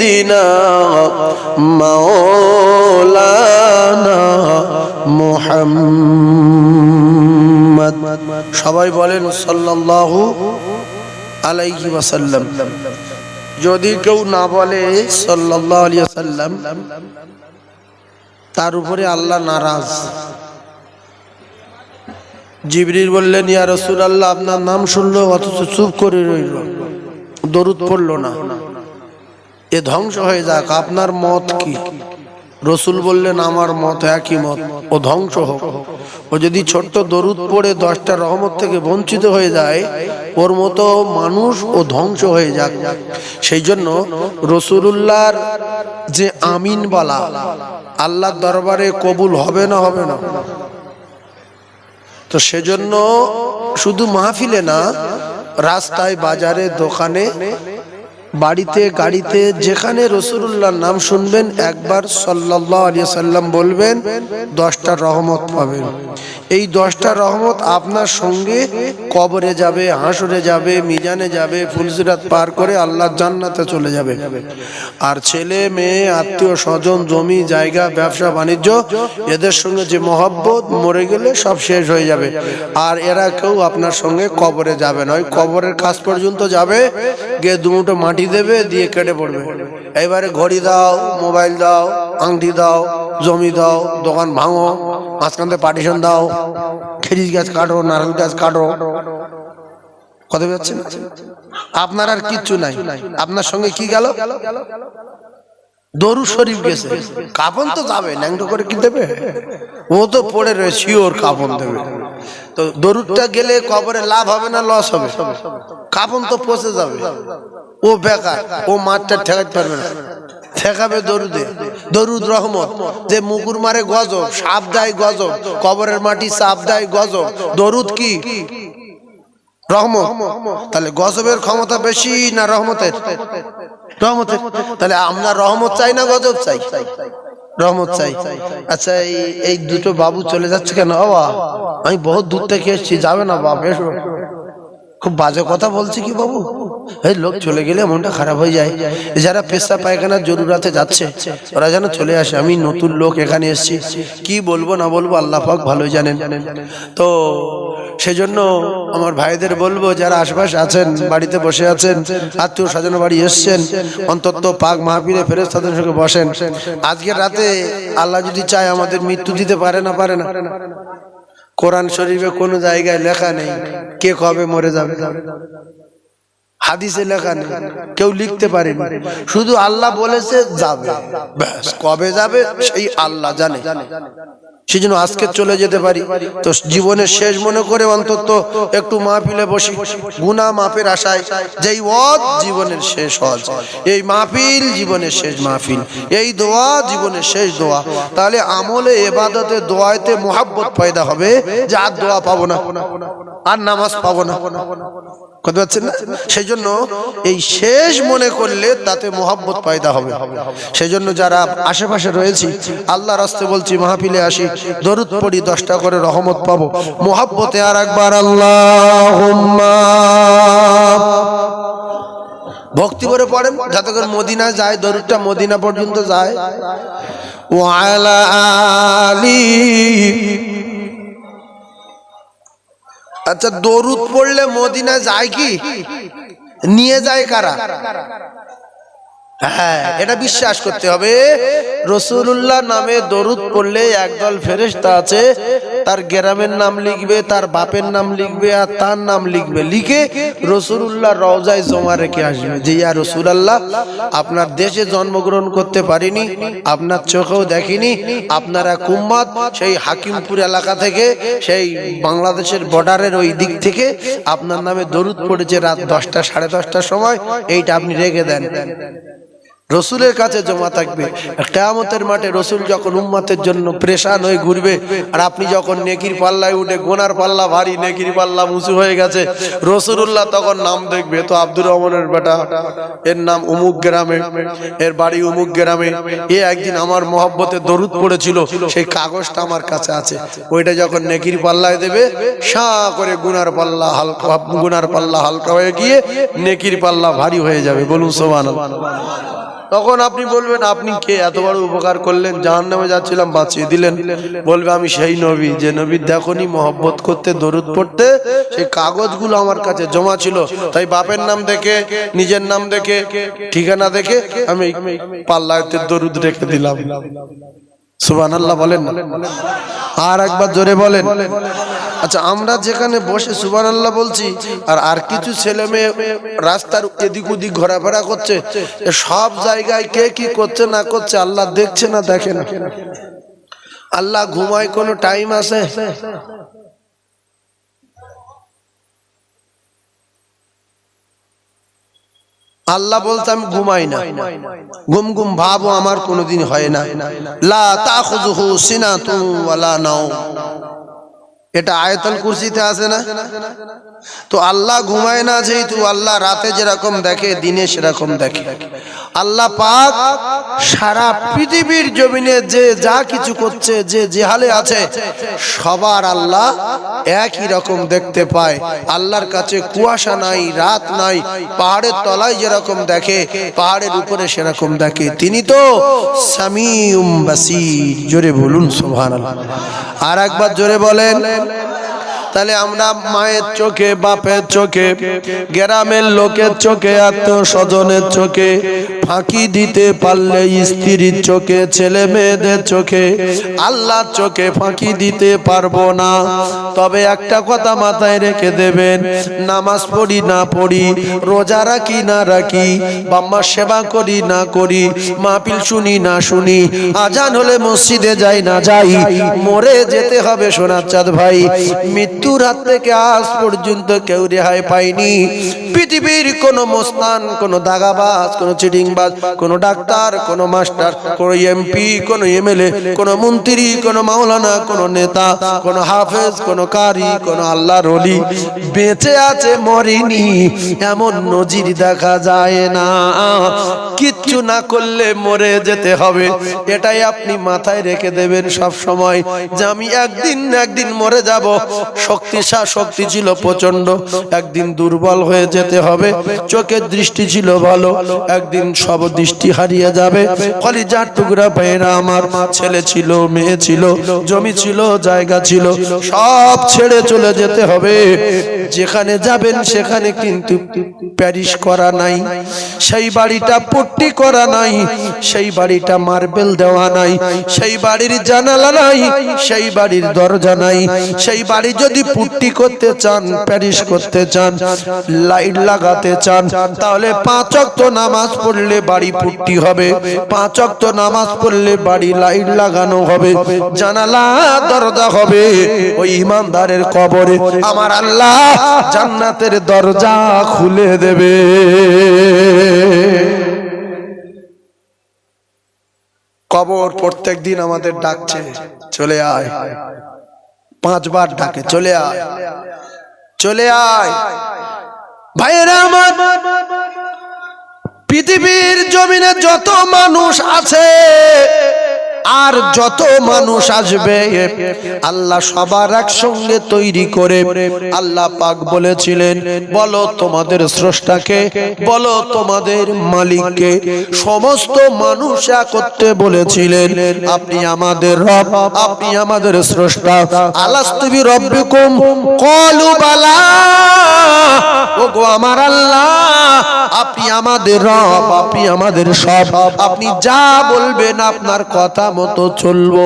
দিনা মোহাম্মদ। সবাই বলেন সাল্লাহ আলাইহি ওয়াসাল্লাম। যদি কেউ না বলে সাল্লাহ আলাইহি তার উপরে আল্লাহ নারাজ। জিবরির বললেন ইয়ার রসুল আল্লাহ আপনার নাম শুনলো, অথচ চুপ করে রইল। দরুদ পড়ল না। এ ধ্বংস হয়ে যাক, আপনার মত কি? রসুল বললেন, আমার মত একই মত, ও ধ্বংস হোক। ও যদি ছোট্ট দরুদ পড়ে দশটা রহমত থেকে বঞ্চিত হয়ে যায়, ওর মতো মানুষ ও ধ্বংস হয়ে যাক। সেই জন্য রসুলুল্লাহর যে আমিন বলা, আল্লাহর দরবারে কবুল হবে না হবে না। তো সেজন্য শুধু মাহফিলে না, রাস্তায়, বাজারে, দোকানে বাড়িতে, গাড়িতে, যেখানে রসুল্লাহর নাম শুনবেন, একবার সাল্লাহ আলিয়া সাল্লাম বলবেন, দশটা রহমত পাবেন। এই দশটা রহমত আপনার সঙ্গে কবরে যাবে, হাসরে যাবে, মিজানে যাবে ফুলসিরাত পার করে আল্লাহর জান্নাতে চলে যাবে। আর ছেলে, মেয়ে, আত্মীয় স্বজন, জমি, জায়গা, ব্যবসা, বাণিজ্য, এদের সঙ্গে যে মহব্বত, মরে গেলে সব শেষ হয়ে যাবে। আর এরা কেউ আপনার সঙ্গে কবরে যাবে না ওই কবরের কাজ পর্যন্ত যাবে, গিয়ে দুমুটো মাটি দেবে, দিয়ে কেটে পড়বে। এবারে ঘড়ি দাও, মোবাইল দাও, আংটি দাও, জমি দাও, দোকান ভাঙো, মাঝখান থেকে পার্টিশন দাও খেরিজ গাছ কাটো, নারকেল গাছ কাটো। কথা আপনার আর কিচ্ছু নাই। আপনার সঙ্গে কি গেল? দরু শরীফ গেছে। কাপন তো যাবে, ন্যাংটো করে কি দেবে? ও তো পড়ে রয়েছে শিওর কাপন দেবে। তো দরুদটা গেলে কবরে লাভ হবে না, লস হবে? কাপন তো পচে যাবে। ও বেকার, ও মাঠটা ঠেকাতে পারবে না। ঠেকাবে দরুদে। দরুদ রহমত, যে মুকুর মারে গজব সাপ দেয় গজব, কবরের মাটি সাপ দেয় গজব। দরুদ কি? রহমত। তাহলে গজবের ক্ষমতা বেশি না রহমতের? রহমতের। তাহলে আমরা রহমত চাই না গজব চাই? রহমত চাই। আচ্ছা এই এই দুটো বাবু চলে যাচ্ছে কেন? বাবা, আমি বহুত দূর থেকে এসেছি, যাবে না বাপ, এসো। খুব বাজে কথা বলছি কি বাবু? লোক চলে গেলে মনটা খারাপ হয়ে যায়। যারা পেশা পায়খানার জরুরাতে যাচ্ছে, ওরা যেন চলে আসে। আমি নতুন লোক এখানে এসেছি। কি বলব না বলব আল্লাহ পাক ভালোই জানেন। তো সেজন্য আমার ভাইদের বলব, যারা আশপাশে আছেন, বাড়িতে বসে আছেন, আত্মীয় স্বজন বাড়ি এসছেন, অন্তত পাক মাহফিলে ফেরেস তাদের সঙ্গে বসেন। আজকের রাতে আল্লাহ যদি চায় আমাদের মৃত্যু দিতে পারে না পারে না। কোরআন শরীফে কোনো জায়গায় লেখা নেই, কে কবে মরে যাবে? হাদিসে লেখা নেই। কেউ লিখতে পারেনি। শুধু আল্লাহ বলেছে যাবে। কবে যাবে সেই আল্লাহ জানে। সেই জন্য আজকে চলে যেতে পারি। তো জীবনের শেষ মনে করে অন্তত একটু মাহফিলে বসি। গুনা মাপের আশায় যেই ওয়াজ জীবনের শেষ হজ এই মাহফিল জীবনের শেষ মাহফিল। এই দোয়া জীবনের শেষ দোয়া। তাহলে আমলে, এবাদতে, দোয়াতে মোহাব্বত পয়দা হবে যে আর দোয়া পাবো না, আর নামাজ পাবো না। কথা পাচ্ছেন না? সেই জন্য এই শেষ মনে করলে তাতে মোহাব্বত পয়দা হবে। সেই জন্য যারা আশেপাশে রয়েছি আল্লাহ রাস্তে বলছি, মাহফিলে আসি, দরুদ পড়ি, দশটা করে রহমত পাবো। মোহাব্বতে আর একবার আল্লাহ ভক্তি করে পড়েন, যাতে করে মদিনা যায়, দরুদটা মদিনা পর্যন্ত যায়। ওয়ালা আলী আচ্ছা দরুদ পড়লে মদিনা যায় কি? নিয়ে যায় কারা? হ্যাঁ এটা বিশ্বাস করতে হবে। রসুল্লাহ নামে দরুদ পড়লে একদল ফেরেস্তা আছে তার গ্রামের নাম লিখবে তার বাপের নাম লিখবে আর তার নাম লিখবে। লিখে রসুল্লাহ রওজায় জমা রেখে আসবে যে ইয়া রসুলাল্লাহ আপনার দেশে জন্মগ্রহণ করতে পারিনি আপনার চোখেও দেখিনি আপনারা কুম্মাদ সেই হাকিমপুর এলাকা থেকে সেই বাংলাদেশের বর্ডারের ওই দিক থেকে আপনার নামে দরুদ পড়েছে রাত দশটা সাড়ে দশটার সময়। এইটা আপনি রেখে দেন। রসুলের কাছে জমা থাকবে। কেয়ামতের মাঠে রসুল যখন উম্মাতের জন্য প্রেশান হয়ে ঘুরবে, আর আপনি যখন নেকির পাল্লায় উঠে গোনার পাল্লা, ভারী নেকির পাল্লা উঁচু হয়ে গেছে রসুল্লাহ তখন নাম দেখবে তো আব্দুর রহমানের বেটা, এর নাম উমুক গ্রামে, এর বাড়ি উমুক গ্রামে, এ একদিন আমার মহব্বতে দরুদ পড়েছিল, সেই কাগজটা আমার কাছে আছে। ওইটা যখন নেকির পাল্লায় দেবে, সা করে গুনার পাল্লা হালকা, গুনার পাল্লা হালকা হয়ে গিয়ে নেকির পাল্লা ভারী হয়ে যাবে। বলুন সোমান তখন আপনি বলবেন, আপনি কে? এত বড় উপকার করলেন জাহান নামে যাচ্ছিলাম, বাঁচিয়ে দিলেন। বলবে, আমি সেই নবী, যে নবীর দেখনি মহব্বত করতে, দরুদ পড়তে, সেই কাগজগুলো আমার কাছে জমা ছিল। তাই বাপের নাম দেখে, নিজের নাম দেখে, ঠিকানা দেখে, আমি পাল্লাতে দরুদ রেখে দিলাম। সুবান আল্লাহ বলেন আর একবার জোরে বলেন। আচ্ছা আমরা যেখানে বসে সুবান আল্লাহ বলছি, আর আর কিছু ছেলে মেয়ে রাস্তার এদিক ওদিক ঘোরাফেরা করছে সব জায়গায় কে কি করছে না করছে আল্লাহ দেখছে না দেখে না। আল্লাহ ঘুমায় কোনো টাইম আছে আল্লাহ বলতে আমি ঘুমাই না। ঘুম ঘুম ভাবো আমার কোনোদিন হয় না। লা নাও এটা আয়তল কুরসিতে আছে না? তো আল্লাহ ঘুমায় না যেহেতু আল্লাহ রাতে যেরকম দেখে, দিনে সেরকম দেখে। আল্লাহ পাক সারা পৃথিবীর জমিনে যে যা কিছু করছে, যে যে হালে আছে, সবার আল্লাহ একই রকম দেখতে পায়। আল্লাহর কাছে কুয়াশা নাই, রাত নাই, পাহাড়ের তলায় যেরকম দেখে, পাহাড়ের উপরে সেরকম দেখে। তিনি তো সামিউম বাসির। জোরে বলুন, সুবহানাল্লাহ। আর একবার জোরে বলেন তাহলে আমরা মায়ের চোখে, বাপের চোখে, গ্রামের লোকের চোখে আত্মীয় স্বজনের চোখে, ফাঁকি দিতে পারলে স্ত্রীর চোখে ছেলে মেয়েদের চোখে, আল্লাহর চোখে ফাঁকি দিতে পারব না। তবে একটা কথা মাথায় রেখে দেবেন, নামাজ পড়ি না পড়ি, রোজা রাখি না রাখি, বাম্মা সেবা করি না করি, মাহফিল শুনি না শুনি, আজান হলে মসজিদে যাই না যাই, মরে যেতে হবে সোনার চাঁদ ভাই মৃত্যুর হাত থেকে আজ পর্যন্ত কেউ রেহাই পায়নি। পৃথিবীর কোন মোস্তান, কোন দাগাবাজ, কোন চিটিংবাজ, কোন ডাক্তার, কোন মাস্টার, কোন এমপি, কোন এমএলএ, কোন মন্ত্রী, কোন মাওলানা, কোন নেতা, কোন হাফেজ, কোন কারি, কোন আল্লাহর অলি বেঁচে আছে, মরেনি। এমন নজির দেখা যায় না। কিচ্ছু না করলে মরে যেতে হবে। এটাই আপনি মাথায় রেখে দেবেন সব সময় যে আমি একদিন একদিন মরে যাব। শক্তি শক্তি ছিল প্রচণ্ড একদিন দুর্বল হয়ে যেতে হবে। চোখের দৃষ্টি ছিল ভালো। একদিন সব দৃষ্টি হারিয়ে যাবে। কলিজার টুকরা ভাইয়েরা আমার ছেলে ছিল, মেয়ে ছিল, জমি ছিল, জায়গা ছিল, সব ছেড়ে চলে যেতে হবে। যেখানে যাবেন সেখানে কিন্তু প্যারিস করা নাই। সেই বাড়িটা পট্টি করা নাই, সেই বাড়িটা মার্বেল দেওয়া নাই, সেই বাড়ির জানালা নাই, সেই বাড়ির দরজা নাই, সেই বাড়ি যদি পুট্টি করতে চান প্যারিস করতে চান, লাইট লাগাতে চান, তাহলে পাঁচ অক্ত নামাজ পড়লে বাড়ি পুট্টি হবে, পাঁচ অক্ত নামাজ পড়লে বাড়ি লাইট লাগানো হবে, জানালা, দরজা হবে, ওই ইমানদারের কবরে আমার আল্লাহ জান্নাতের দরজা খুলে দেবে। কবর প্রত্যেক দিন আমাদের ডাকছে, চলে আয়। পাঁচবার ডাকে, চলে আয়। চলে আয়। ভাইয়েরা আমার, পৃথিবীর জমিনে যত মানুষ আছে আর যত মানুষ আসবে, আল্লাহ সবার একসঙ্গে তৈরি করে আল্লাহ পাক বলেছিলেন, বলো তোমাদের স্রষ্টাকে, বলো তোমাদের মালিককে। সমস্ত মানুষ একত্রে বলেছিলেন, আপনি আমাদের রব, আপনি আমাদের স্রষ্টা। আলাস্তুবি রব্বিকুম, কলু বালা, ওগো আমার আল্লাহ, আপনি আমাদের রব, আপনি আমাদের সব। আপনি যা বলবেন, আপনার কথা মতো চলবো।